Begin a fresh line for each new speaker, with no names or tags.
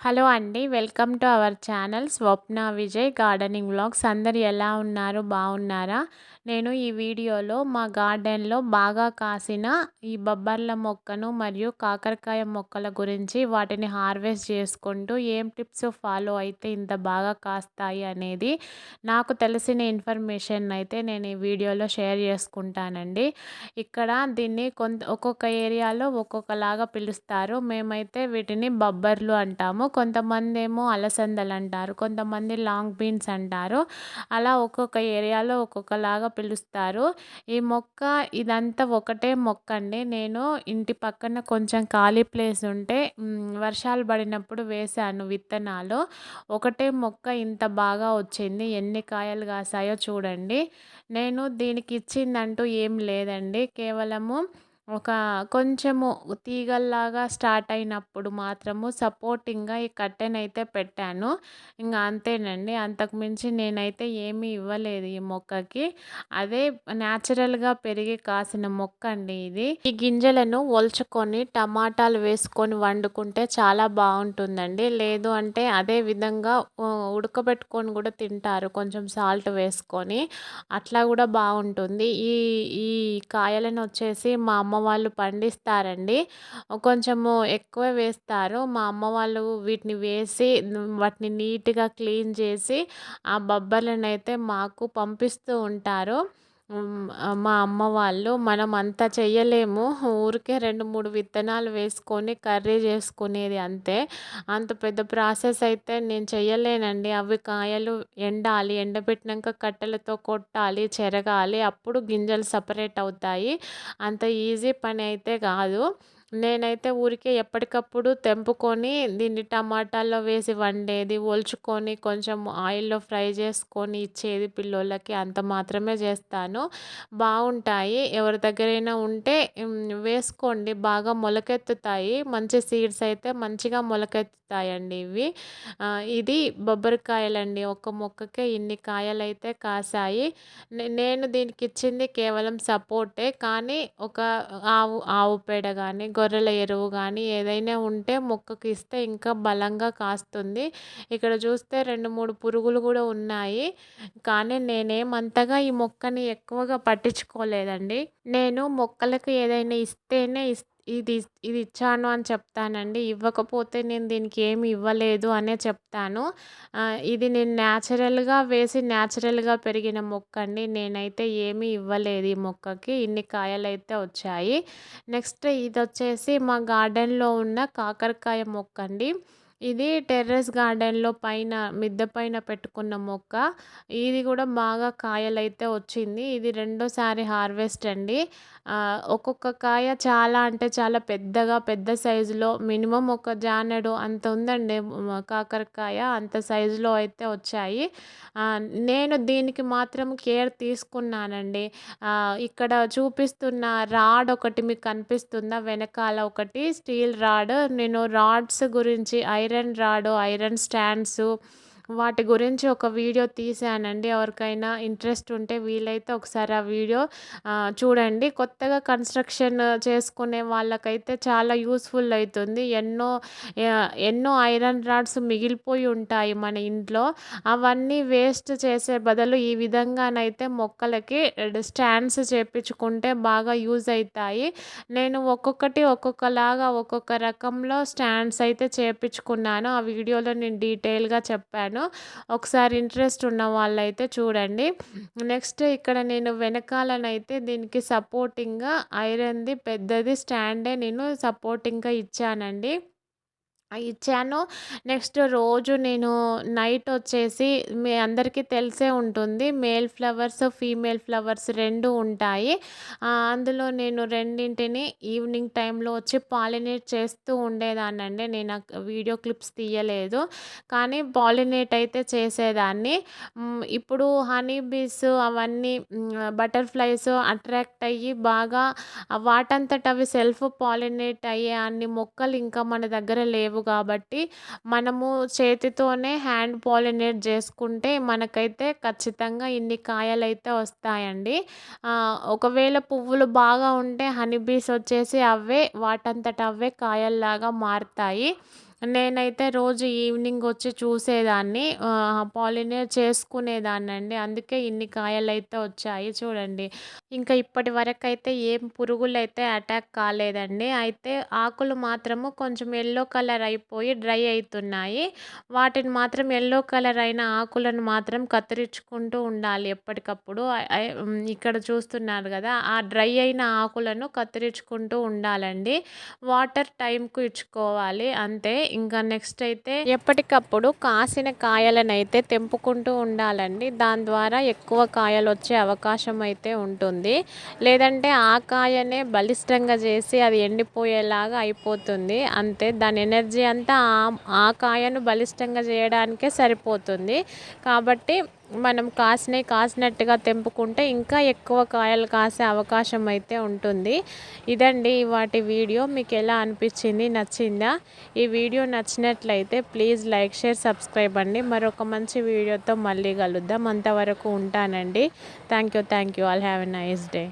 Hello అండి welcome to our channel Swapna Vijay gardening vlogs. అందరు ఎలా ఉన్నారు? బాగున్నారా? నేను ఈ వీడియోలో మా గార్డెన్లో బాగా కాసిన ఈ బొబ్బర్ల మొక్కను మరియు కాకరకాయ మొక్కల గురించి వాటిని హార్వెస్ట్ చేసుకుంటూ ఏం టిప్స్ ఫాలో అయితే ఇంత బాగా కాస్తాయి అనేది నాకు తెలిసిన ఇన్ఫర్మేషన్ అయితే నేను ఈ వీడియోలో షేర్ చేసుకుంటానండి. ఇక్కడ దీన్ని కొంత ఒక్కొక్క ఏరియాలో ఒక్కొక్కలాగా పిలుస్తారు. మేమైతే వీటిని బొబ్బర్లు అంటాము. కొంతమంది ఏమో అలసందలు అంటారు కొంతమంది లాంగ్ బీన్స్ అంటారు. అలా ఒక్కొక్క ఏరియాలో ఒక్కొక్కలాగా పిలుస్తారు. ఈ మొక్క ఇదంతా ఒకటే మొక్క అండి నేను ఇంటి పక్కన కొంచెం ఖాళీ ప్లేస్ ఉంటే వర్షాలు పడినప్పుడు వేశాను విత్తనాలు. ఒకటే మొక్క ఇంత బాగా వచ్చింది. ఎన్ని కాయలు కాసాయో చూడండి. నేను దీనికి ఇచ్చిందంటూ ఏం లేదండి. కేవలము ఒక కొంచెము తీగల్లాగా స్టార్ట్ అయినప్పుడు మాత్రము సపోర్టింగ్గా ఈ కట్టెన్ అయితే పెట్టాను. ఇంకా అంతేనండి. అంతకుమించి నేనైతే ఏమీ ఇవ్వలేదు ఈ మొక్కకి. అదే న్యాచురల్గా పెరిగి కాసిన మొక్క అండి ఇది. ఈ గింజలను ఒల్చుకొని టమాటాలు వేసుకొని వండుకుంటే చాలా బాగుంటుందండి. లేదు అంటే అదే విధంగా ఉడకబెట్టుకొని కూడా తింటారు. కొంచెం సాల్ట్ వేసుకొని. అట్లా కూడా బాగుంటుంది. ఈ ఈ కాయలను వచ్చేసి మా అమ్మ వాళ్ళు పండిస్తారండి. కొంచెము ఎక్కువ వేస్తారు. మా అమ్మ వాళ్ళు వీటిని వేసి వాటిని నీట్గా క్లీన్ చేసి ఆ బొబ్బలను అయితే మాకు పంపిస్తూ ఉంటారు. మా అమ్మ వాళ్ళు మనం అంతా చెయ్యలేము. ఊరికే రెండు మూడు విత్తనాలు వేసుకొని కర్రీ చేసుకునేది అంతే. అంత పెద్ద ప్రాసెస్ అయితే నేను చెయ్యలేనండి. అవి కాయలు ఎండాలి. ఎండబెట్టినాక కట్టెలతో కొట్టాలి చెరగాలి. అప్పుడు గింజలు సపరేట్ అవుతాయి. అంత ఈజీ పని అయితే కాదు. నేనైతే ఊరికే ఎప్పటికప్పుడు తెంపుకొని దీన్ని టమాటాల్లో వేసి వండేది ఒలుచుకొని కొంచెం ఆయిల్లో ఫ్రై చేసుకొని ఇచ్చేది పిల్లోళ్ళకి అంత మాత్రమే చేస్తాను. బాగుంటాయి ఎవరి దగ్గరైనా ఉంటే వేసుకోండి. బాగా మొలకెత్తుతాయి. మంచి సీడ్స్ అయితే మంచిగా మొలకెత్తు వస్తాయండి ఇవి. ఇది బొబ్బరికాయలండి. ఒక మొక్కకే ఇన్ని కాయలు అయితే కాసాయి నేను దీనికి ఇచ్చింది కేవలం సపోర్టే. కానీ ఒక ఆవు ఆవు పేడ కానీ గొర్రెల ఎరువు కానీ ఏదైనా ఉంటే మొక్కకి ఇస్తే ఇంకా బలంగా కాస్తుంది. ఇక్కడ చూస్తే రెండు మూడు పురుగులు కూడా ఉన్నాయి. కానీ నేనేమంతగా ఈ మొక్కని ఎక్కువగా పట్టించుకోలేదండి. నేను మొక్కలకు ఏదైనా ఇస్తేనే ఇస్తే ఇది ఇది ఇచ్చాను అని చెప్తానండి. ఇవ్వకపోతే నేను దీనికి ఏమి ఇవ్వలేదు అనే చెప్తాను. ఇది నేను న్యాచురల్గా వేసి న్యాచురల్గా పెరిగిన మొక్క అండి నేనైతే ఏమీ ఇవ్వలేదు ఈ మొక్కకి. ఇన్ని కాయలు అయితే వచ్చాయి. నెక్స్ట్ ఇది వచ్చేసి మా గార్డెన్లో ఉన్న కాకరకాయ మొక్క అండి ఇది టెర్రస్ గార్డెన్లో పైన మిద్దె పైన పెట్టుకున్న మొక్క. ఇది కూడా బాగా కాయలైతే వచ్చింది. ఇది రెండోసారి హార్వెస్ట్ అండి. ఒక్కొక్క కాయ చాలా అంటే చాలా పెద్దగా పెద్ద సైజులో మినిమం ఒక జానెడు అంత ఉందండి కాకరకాయ అంత సైజులో అయితే వచ్చాయి. నేను దీనికి మాత్రం కేర్ తీసుకున్నానండి. ఇక్కడ చూపిస్తున్న రాడ్ ఒకటి మీకు కనిపిస్తుందా? వెనకాల ఒకటి స్టీల్ రాడ్. నేను రాడ్స్ గురించి iron iron rod iron stands వాటి గురించి ఒక వీడియో తీసానండి. ఎవరికైనా ఇంట్రెస్ట్ ఉంటే వీలైతే ఒకసారి ఆ వీడియో చూడండి. కొత్తగా కన్స్ట్రక్షన్ చేసుకునే వాళ్ళకైతే చాలా యూస్ఫుల్ అవుతుంది ఎన్నో ఎన్నో ఐరన్ రాడ్స్ మిగిలిపోయి ఉంటాయి మన ఇంట్లో. అవన్నీ వేస్ట్ చేసే బదులు ఈ విధంగానైతే మొక్కలకి స్టాండ్స్ చేపించుకుంటే బాగా యూజ్ అవుతాయి నేను ఒక్కొక్కటి ఒక్కొక్కలాగా ఒక్కొక్క రకంలో స్టాండ్స్ అయితే చేపించుకున్నాను. ఆ వీడియోలో నేను డీటెయిల్గా చెప్పాను. ఒకసారి ఇంట్రెస్ట్ ఉన్న వాళ్ళైతే చూడండి. నెక్స్ట్ ఇక్కడ నేను వెనకాలనైతే దీనికి సపోర్టింగ్గా ఐరన్ది పెద్దది స్టాండే నేను సపోర్టింగ్గా ఇచ్చానండి. ఇచ్చాను. నెక్స్ట్ రోజు నేను నైట్ వచ్చేసి మీ అందరికీ తెలిసే ఉంటుంది. మేల్ ఫ్లవర్స్ ఫీమేల్ ఫ్లవర్స్ రెండు ఉంటాయి. అందులో నేను రెండింటిని ఈవినింగ్ టైంలో వచ్చి పాలినేట్ చేస్తూ ఉండేదాన్నండి. నేను వీడియో క్లిప్స్ తీయలేదు. కానీ పాలినేట్ అయితే చేసేదాన్ని. ఇప్పుడు హనీ బీస్ అవన్నీ బటర్ఫ్లైస్ అట్రాక్ట్ అయ్యి బాగా వాటంతట అవి సెల్ఫ్ పాలినేట్ అయ్యే అన్ని మొక్కలు ఇంకా మన దగ్గర లేవు కాబట్టి మనము చేతితోనే హ్యాండ్ పాలినేట్ చేసుకుంటే మనకైతే ఖచ్చితంగా ఇన్ని కాయలు అయితే వస్తాయండి ఒకవేళ పువ్వులు బాగా ఉంటే హనీ బీస్ వచ్చేసి అవే వాటంతట అవే కాయల్లాగా మారుతాయి. నేనైతే రోజు ఈవినింగ్ వచ్చి చూసేదాన్ని. పాలినేట్ అండి అందుకే ఇన్ని కాయలైతే వచ్చాయి చూడండి. ఇంకా ఇప్పటి వరకు అయితే ఏం పురుగులు అయితే అటాక్ కాలేదండి. అయితే ఆకులు మాత్రము కొంచెం ఎల్లో కలర్ అయిపోయి డ్రై అవుతున్నాయి వాటిని మాత్రం ఎల్లో కలర్ అయిన ఆకులను మాత్రం కత్తిరించుకుంటూ ఉండాలి ఎప్పటికప్పుడు. ఇక్కడ చూస్తున్నారు కదా ఆ డ్రై అయిన ఆకులను కత్తిరించుకుంటూ ఉండాలండి. వాటర్ టైంకు ఇచ్చుకోవాలి. అంతే. ఇంకా నెక్స్ట్ అయితే ఎప్పటికప్పుడు కాసిన కాయలను అయితే తెంపుకుంటూ ఉండాలండి. దాని ద్వారా ఎక్కువ కాయలు వచ్చే అవకాశం అయితే ఉంటుంది. లేదంటే ఆ కాయనే బలిష్టంగా చేసి అది ఎండిపోయేలాగా అయిపోతుంది. అంతే దాని ఎనర్జీ అంతా ఆ కాయను బలిష్టంగా చేయడానికే సరిపోతుంది. కాబట్టి మనం కాసినవి కాసినట్టుగా తెంపుకుంటే ఇంకా ఎక్కువ కాయలు కాసే అవకాశం అయితే ఉంటుంది. ఇదండి వాటి వీడియో. మీకు ఎలా అనిపించింది? నచ్చిందా? ఈ వీడియో నచ్చినట్లయితే ప్లీజ్ లైక్ షేర్ సబ్స్క్రైబ్ అండి. మరొక మంచి వీడియోతో మళ్ళీ కలుద్దాం. అంతవరకు ఉంటానండి. Thank you thank you all have a nice day.